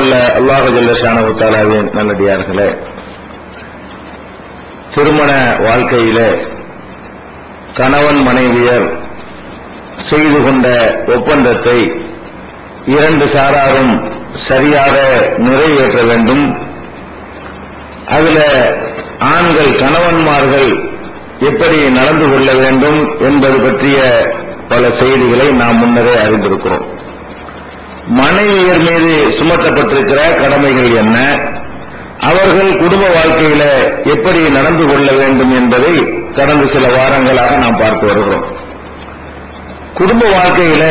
வல்ல அல்லாஹ் ஜல்லஷானு நல்லடியார்களே திருமண வாழ்க்கையிலே கணவன் மனைவியர் செய்து கொண்ட ஒப்பந்தத்தை இரண்டு சாராரும் சரியாக நிறைவேற்ற வேண்டும். அதுல ஆண்கள் கணவன்மார்கள் எப்படி நடந்து கொள்ள வேண்டும் என்பது பற்றிய பல செய்திகளை நாம் முன்னரே அறிந்திருக்கிறோம். மனைவியர் மீது சுமத்தப்பட்டிருக்கிற கடமைகள் என்ன? அவர்கள் குடும்ப வாழ்க்கையில எப்படி நடந்து கொள்ள வேண்டும் என்பதை கடந்த சில வாரங்களாக நாம் பார்த்து வருகிறோம். குடும்ப வாழ்க்கையில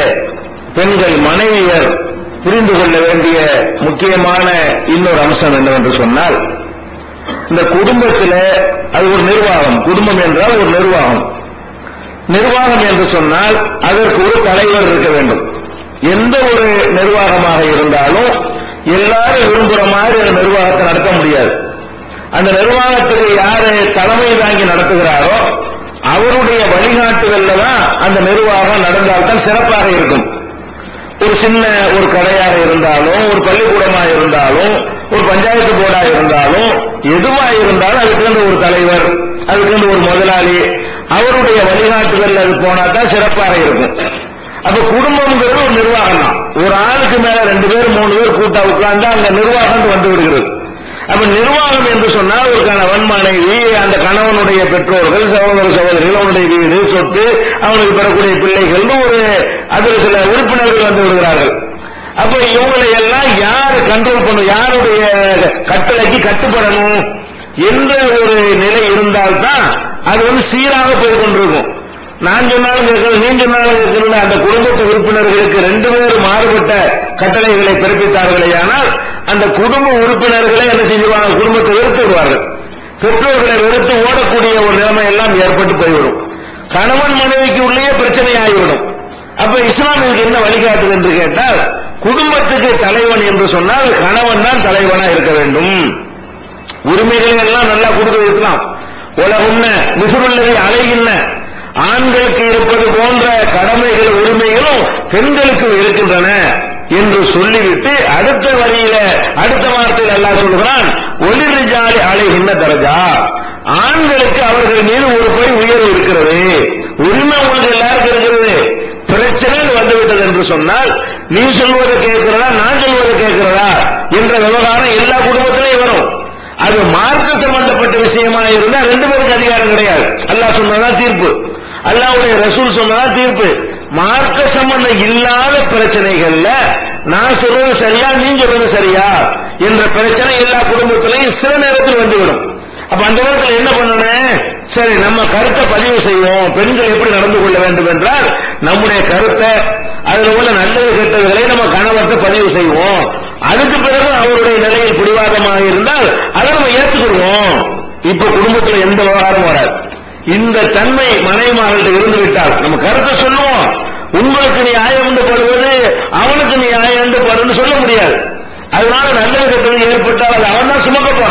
பெண்கள் மனைவியர் புரிந்து கொள்ள வேண்டிய முக்கியமான இன்னொரு அம்சம் என்னவென்று சொன்னால் இந்த குடும்பத்தில் அது ஒரு நிர்வாகம். குடும்பம் என்றால் ஒரு நிர்வாகம். நிர்வாகம் என்று சொன்னால் அதற்கு ஒரு தலைவர் இருக்க வேண்டும். எந்த ஒரு நிர்வாகமாக இருந்தாலும் எல்லாரும் விரும்புற மாதிரி அந்த நிர்வாகத்தை நடத்த முடியாது. அந்த நிர்வாகத்துக்கு யாரு தலைமை தாங்கி நடத்துகிறாரோ அவருடைய வழிகாட்டுதல்ல தான் அந்த நிர்வாகம் நடந்தால்தான் சிறப்பாக இருக்கும். ஒரு சின்ன ஒரு கடையாக இருந்தாலும் ஒரு பள்ளிக்கூடமாக இருந்தாலும் ஒரு பஞ்சாயத்து போர்டா இருந்தாலும் எதுவா இருந்தாலும் அதுக்கு ஒரு தலைவர் அதுக்கு ஒரு முதலாளி அவருடைய வழிகாட்டுதல் அது போனா தான் சிறப்பாக இருக்கும். அப்ப குடும்பம்ங்கிறது ஒரு நிர்வாகம் தான் ஒரு ஆளுக்கு மேல ரெண்டு பேர் மூணு பேர் கூட்டா உட்கார்ந்து அந்த நிர்வாகம் வந்து விடுகிறது. அப்ப நிர்வாகம் என்று சொன்னால் ஒரு கணவன் மனைவி அந்த கணவனுடைய பெற்றோர்கள் சகோதர சகோதரிகள் அவனுடைய வீடு சொத்து அவனுக்கு பெறக்கூடிய பிள்ளைகள் ஒரு அதில் சில உறுப்பினர்கள் வந்து விடுகிறார்கள். அப்ப இவங்களை எல்லாம் யார் கண்ட்ரோல் பண்ணும் யாருடைய கட்டளைக்கு கட்டுப்படணும் என்ற ஒரு நிலை இருந்தால்தான் அது வந்து சீராக போய் கொண்டிருக்கும். நான் சொன்னாலும் கேட்கணும் நீ சொன்னாலும் கேட்கணும் அந்த குடும்பத்து உறுப்பினர்களுக்கு ரெண்டு பேரும் மாறுபட்ட கட்டளைகளை பிறப்பித்தார்களே ஆனால் அந்த குடும்ப உறுப்பினர்களை என்ன செய்வாங்க குடும்பத்தை வெறுத்து விடுவார்கள். பெற்றோர்களை வெறுத்து ஓடக்கூடிய ஒரு நிலைமை எல்லாம் ஏற்பட்டு போய்விடும். கணவன் மனைவிக்கு உள்ளே பிரச்சனை ஆகிவிடும் அப்ப இஸ்லாம் இதுக்கு என்ன வழிகாட்டுது என்று கேட்டால் குடும்பத்துக்கு தலைவன் என்று சொன்னால் கணவன் தான் தலைவனா இருக்க வேண்டும். உரிமைகளை எல்லாம் நல்லா கொடுக்க இருக்கலாம் உலகம் மிசுருள்ளதை அலைகின்ற ஆண்களுக்கு இருப்பது போன்ற கடமைகள் உரிமைகளும் பெண்களுக்கு இருக்கின்றன என்று சொல்லிவிட்டு அடுத்த வரியில அடுத்த வார்த்தையில் அல்லாஹ் சொல்கிறான் ஒளிரிஜாலி அலைகின்ற தரஜா. ஆண்களுக்கு அவர்கள் மீது ஒரு போய் உயர்வு இருக்கிறது. உரிமை உங்களுக்கு எல்லாருக்கும் இருக்கிறது. பிரச்சனை வந்துவிட்டது என்று சொன்னால் நீ சொல்வதை கேட்கிறதா? நான் சொல்வதை கேட்கிறதா? என்ற விவகாரம் எல்லா குடும்பத்திலையும் வரும். அது மார்க்க சம்பந்தப்பட்ட விஷயமா இருந்தா ரெண்டு பேருக்கு அதிகாரம் கிடையாது. அல்லாஹ் சொன்னதான் தீர்ப்பு. அல்லாவுடைய ரசூல் சொன்னதான் தீர்ப்பு. மார்க்க சம்பந்தம் இல்லாத பிரச்சனைகள்ல நான் சொல்றது சரியா நீ சொல்றது சரியா என்ற பிரச்சனை எல்லா குடும்பத்திலையும் சில நேரத்தில் வந்துவிடும். அப்ப அந்த நேரத்தில் என்ன பண்ணணும் சரி நம்ம கருத்தை பதிவு செய்வோம். பெண்கள் எப்படி நடந்து கொள்ள வேண்டும் என்றால் நம்முடைய கருத்தை அதுல உள்ள நல்லது கெட்டதுகளை நம்ம கணவர்கிட்ட பதிவு செய்வோம். அதுக்கு பிறகு அவருடைய நிலையில் பிடிவாதமாக இருந்தால் அதை நம்ம ஏற்றுக்கொள்வோம். இப்ப குடும்பத்தில் எந்த விவகாரமும் வராது. இந்த தன்மை மனைவிமார்கள்ட்ட இருந்து விட்டால் நம்ம கருத்தை சொல்லுவோம். உங்களுக்கு நீ ஆயம் படுவது அவனுக்கு நீ ஆயம் படுன்னு சொல்ல முடியாது. அதனால நல்ல கெட்டது ஏற்பட்டால் அது அவன் தான் சுமக்க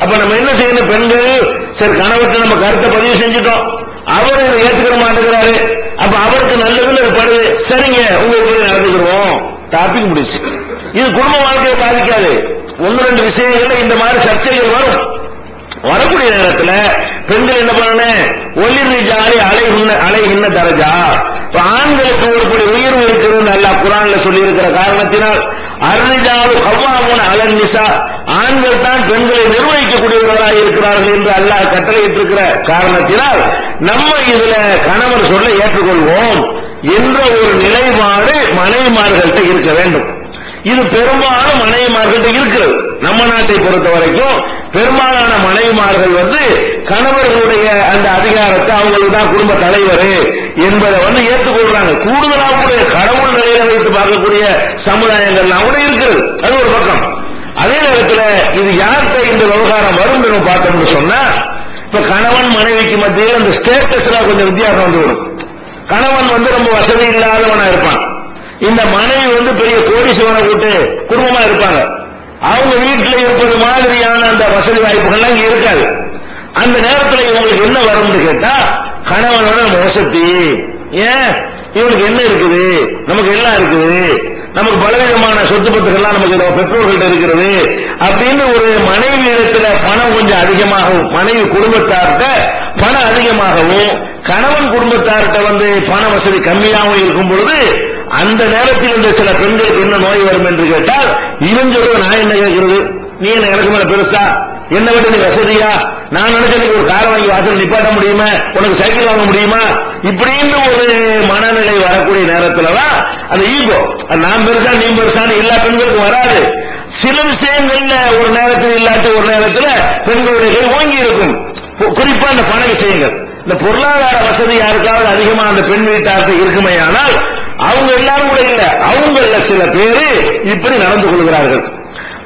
அப்ப நம்ம என்ன செய்யணும்? பெண்கள் சரி கணவர்கிட்ட நம்ம கருத்தை பதிவு செஞ்சுட்டோம். அவர் இதை ஏத்துக்கிற மாட்டேங்கிறாரு. அப்ப அவருக்கு நல்லதுல படுது. சரிங்க உங்களுக்கு நடந்துக்கிறோம் டாபிக் முடிச்சு. இது குடும்ப வாழ்க்கையை பாதிக்காது. ஒன்னு ரெண்டு விஷயங்கள்ல இந்த மாதிரி சர்ச்சைகள் வரும். வரக்கூடிய நேரத்தில் பெண்கள் என்ன பண்ணணும் ஒளிர் ஜாலி அலைகின்ற அலைகின்ற தரஜா. இப்ப ஆண்களுக்கு ஒருபடி உயர்வு இருக்கிறது அல்லா குரான்ல சொல்லி இருக்கிற காரணத்தினால் அருஜாவு கவ்வாமுன அலன் நிசா ஆண்கள் தான் பெண்களை நிர்வகிக்கக்கூடியவர்களாக இருக்கிறார்கள் என்று அல்லாஹ் கட்டளையிட்டிருக்கிற காரணத்தினால் நம்ம இதுல கணவர் சொல்ல ஏற்றுக்கொள்வோம் என்ற ஒரு நிலைப்பாடு மனைவிமார்கள்ட்ட இருக்க வேண்டும். இது பெரும்பாலும் மனைவிமார்கள்ட்ட இருக்கிறது. நம்ம நாட்டை பொறுத்த வரைக்கும் பெரும்பாலான மனைவிமார்கள் வந்து கணவர்களுடைய அந்த அதிகாரத்தை அவங்களுக்கு தான் குடும்ப தலைவர் என்பதை வந்து ஏற்றுக்கொள்றாங்க. கூடுதலாக கூட கடவுள் நிலையில வைத்து பார்க்கக்கூடிய சமுதாயங்கள்லாம் கூட இருக்கிறது. அது ஒரு பக்கம். அதே நேரத்தில் இது யார்கிட்ட இந்த விவகாரம் வரும் நம்ம பார்த்தோம்னு சொன்னா இப்ப கணவன் மனைவிக்கு மத்தியில் அந்த ஸ்டேட்டஸ்ல கொஞ்சம் வித்தியாசம் வந்துவிடும் கணவன் வந்து ரொம்ப வசதி இல்லாதவனா இருப்பான். இந்த மனைவி வந்து பெரிய கோடீஸ்வரனை கூட்டு குடும்பமா இருப்பாங்க. அவங்க வீட்டில் இருப்பது மாதிரியான அந்த வசதி வாய்ப்புகள்லாம் இங்க இருக்காது. அந்த நேரத்தில் இவங்களுக்கு என்ன வரும்னு கேட்டா கணவனோட நம்ம வசதி ஏன்? இவனுக்கு என்ன இருக்குது? நமக்கு எல்லாம் இருக்குது? நமக்கு பலவிதமான சொத்து பத்துக்கள்லாம் நமக்கு பெற்றோர்கள்ட்ட இருக்கிறது அப்படின்னு ஒரு மனைவி இடத்துல பணம் கொஞ்சம் அதிகமாகவும் மனைவி குடும்பத்தார்கிட்ட பணம் அதிகமாகவும் கணவன் குடும்பத்தார்கிட்ட வந்து பண வசதி கம்மியாகவும் இருக்கும் பொழுது அந்த நேரத்தில் இந்த சில பெண்களுக்கு என்ன நோய் வரும் என்று கேட்டால் இவன் சொல்றது நான் என்ன கேட்கிறது? நீ என்ன எனக்கு மேல பெருசா? என்ன விட நீ வசதியா? நான் நினைச்ச ஒரு காரை வாங்கி வாசல் நிப்பாட்ட முடியுமா? உனக்கு சைக்கிள் வாங்க முடியுமா? இப்படின்னு ஒரு மனநிலை வரக்கூடிய நேரத்துலதான் அந்த ஈகோ நான் பெருசா நீ பெருசான்னு எல்லா பெண்களுக்கும் வராது. சில விஷயங்கள்ல ஒரு நேரத்தில் இல்லாட்ட ஒரு நேரத்துல பெண்களுடைய கை ஓங்கி இருக்கும். குறிப்பா இந்த பண விஷயங்கள். இந்த பொருளாதார வசதி யாருக்காவது அதிகமா அந்த பெண் வீட்டாருக்கு இருக்குமே ஆனால் அவங்க எல்லாரும் கூட இல்ல. அவங்கள சில பேரு இப்படி நடந்து கொள்கிறார்கள்.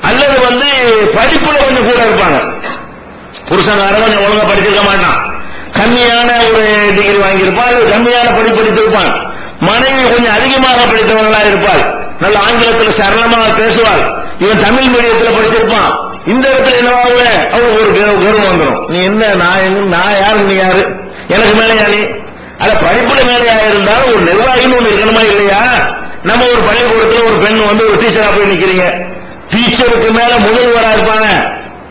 அல்லது வந்து படிப்புல கொஞ்சம் கூட இருப்பாங்க. புருஷன்காரன் கொஞ்சம் ஒழுங்கா படிச்சிருக்க மாட்டான். கம்மியான ஒரு டிகிரி வாங்கியிருப்பான் அல்லது கம்மியான படிப்பு படித்திருப்பான். மனைவி கொஞ்சம் அதிகமாக படித்தவர்களா இருப்பாள். நல்ல ஆங்கிலத்தில் சரளமாக பேசுவாள். இவன் தமிழ் மீடியத்தில் படிச்சிருப்பான் இந்த இடத்துல என்னவாகல அவங்க ஒரு கௌ- கௌரவம் வந்துடும் நீ என்ன நான் என்ன- நான் யாரு நீ யாரு? எனக்கு மேலே யாரு? அத படிப்புல மேலையா இருந்தாலும் ஒரு நிர்வாகின்னு ஒண்ணு இருக்கணுமா இல்லையா? நம்ம ஒரு பள்ளிக்கூடத்துல ஒரு பெண் வந்து ஒரு டீச்சரா போய் நிக்கிறீங்க. டீச்சருக்கு மேல முதல்வரா இருப்பாங்க.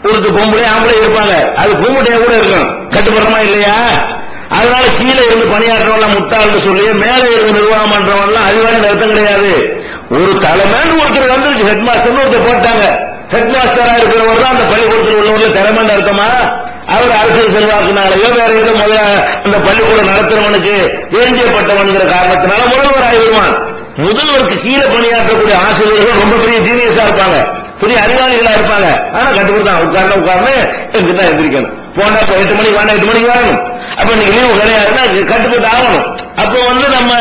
ஒருத்து பொம்பளை ஆம்பளை இருப்பாங்க. அது பொம்பளையா கூட இருக்கும் கட்டுப்படுறமா இல்லையா? அதனால கீழே இருந்து பணியாற்றவன் முட்டாள்னு சொல்லி மேலே இருந்து நிர்வாகம் பண்றவன்லாம் அதுவரை அர்த்தம் கிடையாது. ஒரு தலைமைன்னு ஒருத்தர் வந்து ஹெட் மாஸ்டர் ஒருத்தர் போட்டாங்க. ஹெட் மாஸ்டரா இருக்கிறவர் தான் அந்த பள்ளிக்கூடத்தில் உள்ளவர்கள் திறமைன்னு அர்த்தமா? அவர் அரசியல் செல்வாக்குனாலேயோ வேற ஏதோ முதல்ல அந்த பள்ளிக்கூடம் நடத்துறவனுக்கு வேண்டியப்பட்டவன்கிற காரணத்தினால முதல்வர் ஆகிடுவான் முதல்வருக்கு கீழே பணியாற்றக்கூடிய ஆசிரியர்கள் ரொம்ப பெரிய ஜீனியஸா இருப்பாங்க. பெரிய அறிவாளிகளா இருப்பாங்க. ஆனா கண்டுபிடித்தான் உட்கார்ந்து உட்கார்ந்து எங்கிட்ட தான் எந்திரிக்கணும் போனா இப்ப எட்டு மணிக்கு வேணா எட்டு மணிக்கு வரணும். அப்ப நீங்க லீவு கிடையாதுன்னா கட்டுப்பட்டு ஆகணும். அப்ப வந்து நம்ம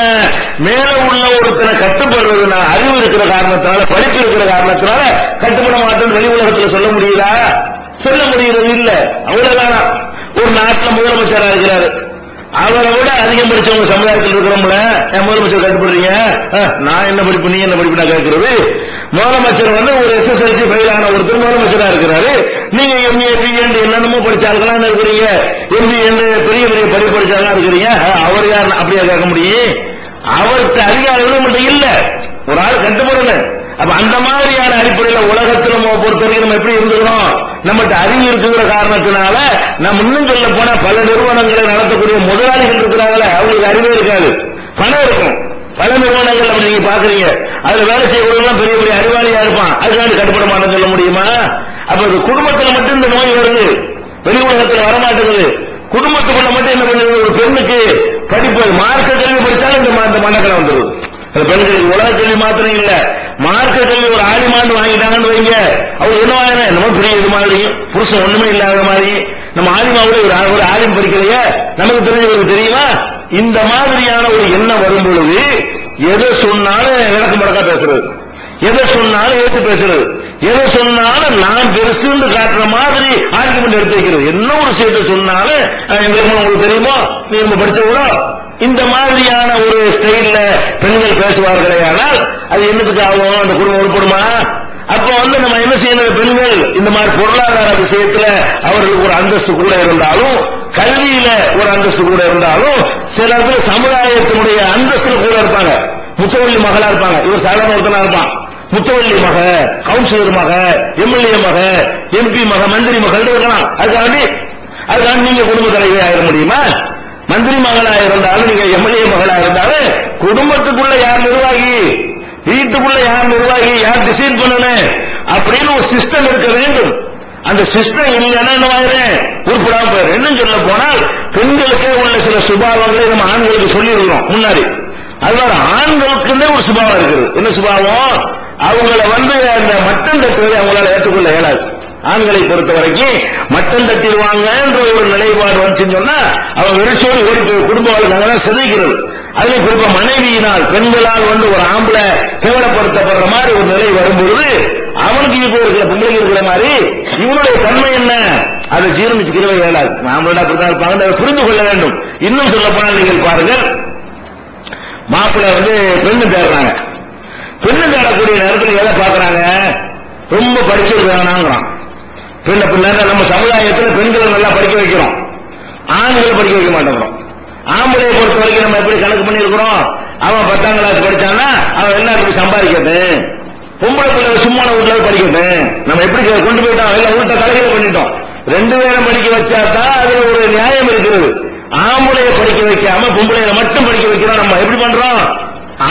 மேல உள்ள ஒருத்தனை கட்டுப்படுறதுனா அறிவு இருக்கிற காரணத்தினால படிப்பு இருக்கிற காரணத்தினால கட்டுப்பட மாட்டோம்னு வெளி உலகத்துல சொல்ல முடியுதா? சொல்ல முடிகிறது இல்ல. அவ்வளவுதானா? ஒரு நாட்டில் முதலமைச்சரா இருக்கிறாரு. அவரை விட அதிகம் படிச்சவங்க சமுதாயத்தில் இருக்கிறவங்கள என் முதலமைச்சர் கட்டுப்படுறீங்க? நான் என்ன படிப்பு நீ என்ன படிப்பு நான் கேட்கிறது? முதலமைச்சர் வந்து ஒரு எஸ்எஸ்எல்சி ஃபெயில் ஆன ஒருத்தர் முதலமைச்சரா இருக்கிறாரு. நீங்க எம்ஏ பிஎன் என்னென்னமோ படிச்சார்களான்னு இருக்கிறீங்க. எம்பி பெரிய பெரிய படிப்பு படிச்சாங்களா இருக்கிறீங்க. அவர் யார் அப்படியா கேட்க முடியும். அவருக்கு அதிகாரம் மட்டும் இல்ல. ஒரு ஆள் கட்டுப்படணும் அப்ப அந்த மாதிரியான அடிப்படையில் உலகத்தில் நம்ம பொறுத்த வரைக்கும் நம்ம எப்படி இருந்துக்கிறோம்? நம்மகிட்ட அறிவு இருக்குங்கிற காரணத்தினால நம்ம இன்னும் சொல்ல போனா பல நிறுவனங்களை நடத்தக்கூடிய முதலாளிகள் இருக்கிறாங்களே அவங்களுக்கு அறிவே இருக்காது. பணம் இருக்கும். பல நிறுவனங்கள் அப்படி நீங்க பாக்குறீங்க. அதுல வேலை செய்யறவங்க பெரிய பெரிய அறிவாளியா இருப்பான். அதுக்காண்டி கட்டுப்படமான சொல்ல முடியுமா? அப்ப இது குடும்பத்துல மட்டும் இந்த நோய் வருது. வெளி உலகத்துல வரமாட்டேங்குது. குடும்பத்துக்குள்ள மட்டும் என்ன பண்ணுது? ஒரு பெண்ணுக்கு படிப்பு மார்க்க கல்வி படிச்சாலும் இந்த ம- இந்த மண்ணக்கலை வந்துருது. பெண்களுக்கு உலக கல்வி மாத்திரம் இல்லை. மார்க்கெட்டில் ஒரு ஒரு ஆலிமாண்டு வாங்கிட்டாங்கன்னு வைங்க. அவங்க என்ன வாங்கினா என்னமோ பெரிய இது மாதிரி. புருஷன் ஒண்ணுமே இல்லாத மாதிரி. நம்ம ஆலிமாவோட ஒரு ஒரு ஆலிம் படிக்கலையே? நமக்கு தெரிஞ்சவருக்கு தெரியுமா? இந்த மாதிரியான ஒரு எண்ணம் வரும் பொழுது எதை சொன்னாலும் விளக்கு முடக்கா பேசுறது. எதை சொன்னாலும் ஏத்து பேசுறது. எதை சொன்னாலும் நான் பெருசுன்னு காட்டுற மாதிரி ஆர்குமெண்ட் எடுத்து வைக்கிறது. என்ன ஒரு விஷயத்தை சொன்னாலும் எங்க உங்களுக்கு தெரியுமோ? நீ நம்ம படிச்சவங்களோ இந்த மாதிரியான ஒரு ஸ்டைல்ல பெண்கள் பேசுவார்களே ஆனால் அது என்னத்துக்கு ஆகும்? அந்த குடும்பம் உருப்படுமா அப்ப வந்து நம்ம என்ன செய்யணும்? பெண்கள் இந்த மாதிரி பொருளாதார விஷயத்துல அவர்களுக்கு ஒரு அந்தஸ்து கூட இருந்தாலும் கல்வியில ஒரு அந்தஸ்து கூட இருந்தாலும் சில பேர் சமுதாயத்தினுடைய அந்தஸ்து கூட இருப்பாங்க. முத்தவள்ளி மகளா இருப்பாங்க. இவர் சாதாரண ஒருத்தனா இருப்பான். முத்தவள்ளி மக கவுன்சிலர் மக எம்எல்ஏ மக எம்பி மக மந்திரி மகள் இருக்கலாம். அதுக்காண்டி அதுக்காண்டி நீங்க குடும்ப தலைவியாக முடியுமா? மந்திரி மகளா இருந்தாலும் நீங்க எம்எல்ஏ மகளா இருந்தாலும் குடும்பத்துக்குள்ள யார் நிர்வாகி? வீட்டுக்குள்ள யார் நிர்வாகி? யார் டிசைன் பண்ணணும்? அப்படின்னு ஒரு சிஸ்டம் இருக்க வேண்டும். அந்த சிஸ்டம் இல்லைன்னா என்ன ஆயிரும் உருப்படாம போயிடும் இன்னும் சொல்ல போனால் பெண்களுக்கே உள்ள சில சுபாவங்களை நம்ம ஆண்களுக்கு சொல்லியிருக்கிறோம் முன்னாடி. அதனால ஆண்களுக்குமே ஒரு சுபாவம் இருக்குது. என்ன சுபாவம்? அவங்கள வந்து அந்த மட்டம் தட்டுவதை அவங்களால ஏற்றுக்கொள்ள இயலாது. ஆண்களை பொறுத்த வரைக்கும் மட்டம் தட்டிடுவாங்கன்ற ஒரு நிலைப்பாடு வந்துச்சுன்னு சொன்னா அவன் வெறிச்சோடு ஓடி குடும்ப வாழ்க்கை சிதைக்கிறது. அதுலயும் குறிப்பா மனைவியினால் பெண்களால் வந்து ஒரு ஆம்பளை கேவலப்படுத்தப்படுற மாதிரி ஒரு நிலை வரும்பொழுது அவனுக்கு இப்போ இருக்கிற பொம்பளைக்கு இருக்கிற மாதிரி இவனுடைய தன்மை என்ன? அதை ஜீரணிச்சுக்கிறவே இயலாது ஆம்பளை அப்படித்தான் இருப்பாங்க. அதை புரிந்து கொள்ள வேண்டும். இன்னும் சொல்ல போனால் நீங்கள் பாருங்கள். மாப்பிள்ளை வந்து பெண்ணு தேடுறாங்க. பெண்ணு தேடக்கூடிய நேரத்தில் எதை பார்க்கறாங்க? ரொம்ப படிச்சது வேணாங்கிறான் பெண்ணை பிள்ளை நம்ம சமுதாயத்தில் பெண்களை நல்லா படிக்க வைக்கிறோம். ஆண்களை படிக்க வைக்க மாட்டேங்கிறோம். ஆம்பளையை பொறுத்த வரைக்கும் நம்ம எப்படி கணக்கு பண்ணியிருக்கிறோம்? அவன் பத்தாம் கிளாஸ் படிச்சானா அவன் எல்லாருக்கும் சம்பாதிக்கிறது. பொம்பளை பிள்ளை சும்மான வீட்டுல போய் நம்ம எப்படி கொண்டு போயிட்டோம்? எல்லாம் வீட்டை தலைகள் பண்ணிட்டோம். ரெண்டு பேரும் படிக்க வச்சா தான் அதுல ஒரு நியாயம் இருக்கிறது ஆம்பளைய படிக்க வைக்காம பொம்பளையில மட்டும் படிக்க வைக்கிறோம். நம்ம எப்படி பண்றோம்?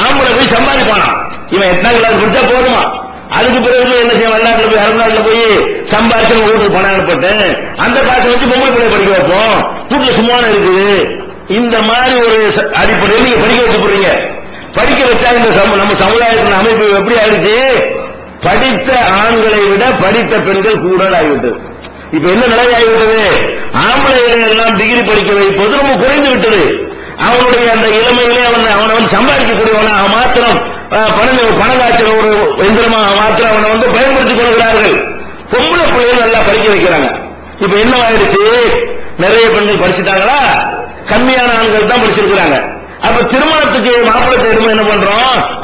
ஆம்பளை போய் சம்பாதிப்பானா இவன் எத்தனை கிளாஸ் படிச்சா போதுமா? அதுக்கு பிறகு என்ன செய்ய வெளிநாட்டுல போய் அரபு போய் சம்பாதிச்சு நம்ம வீட்டுக்கு பணம் அனுப்பிட்டேன் அந்த காசை வச்சு பொம்பளை பிள்ளை படிக்க வைப்போம். வீட்டுல சும்மான இருக்குது. இந்த மாதிரி ஒரு அடிப்படையில் நீங்க படிக்க வச்சு போறீங்க படிக்க வச்சா இந்த நம்ம சமுதாயத்தின் அமைப்பு எப்படி ஆயிடுச்சு? படித்த ஆண்களை விட படித்த பெண்கள் கூட ஆகிவிட்டது இப்ப என்ன நிலை ஆகிவிட்டது ஆம்பளைகளை எல்லாம் டிகிரி படிக்க வைப்பது ரொம்ப குறைந்து விட்டது. அவனுடைய அந்த இளமையிலே அவன் அவனை வந்து சம்பாதிக்கக்கூடியவனா அவன் மாத்திரம் பணம் பணம் காய்ச்சல் ஒரு எந்திரமா மாத்திர அவனை வந்து பயன்படுத்திக் கொள்கிறார்கள். பொம்பளை பிள்ளைகள் நல்லா படிக்க வைக்கிறாங்க. இப்ப என்ன ஆயிடுச்சு? நிறைய பெண்கள் படிச்சுட்டாங்களா? கம்மியான ஆண்கள் தான் படிச்சிருக்கிறாங்க. அப்ப திருமணத்துக்கு மாப்பிள்ளை தேர்வு என்ன பண்றோம்?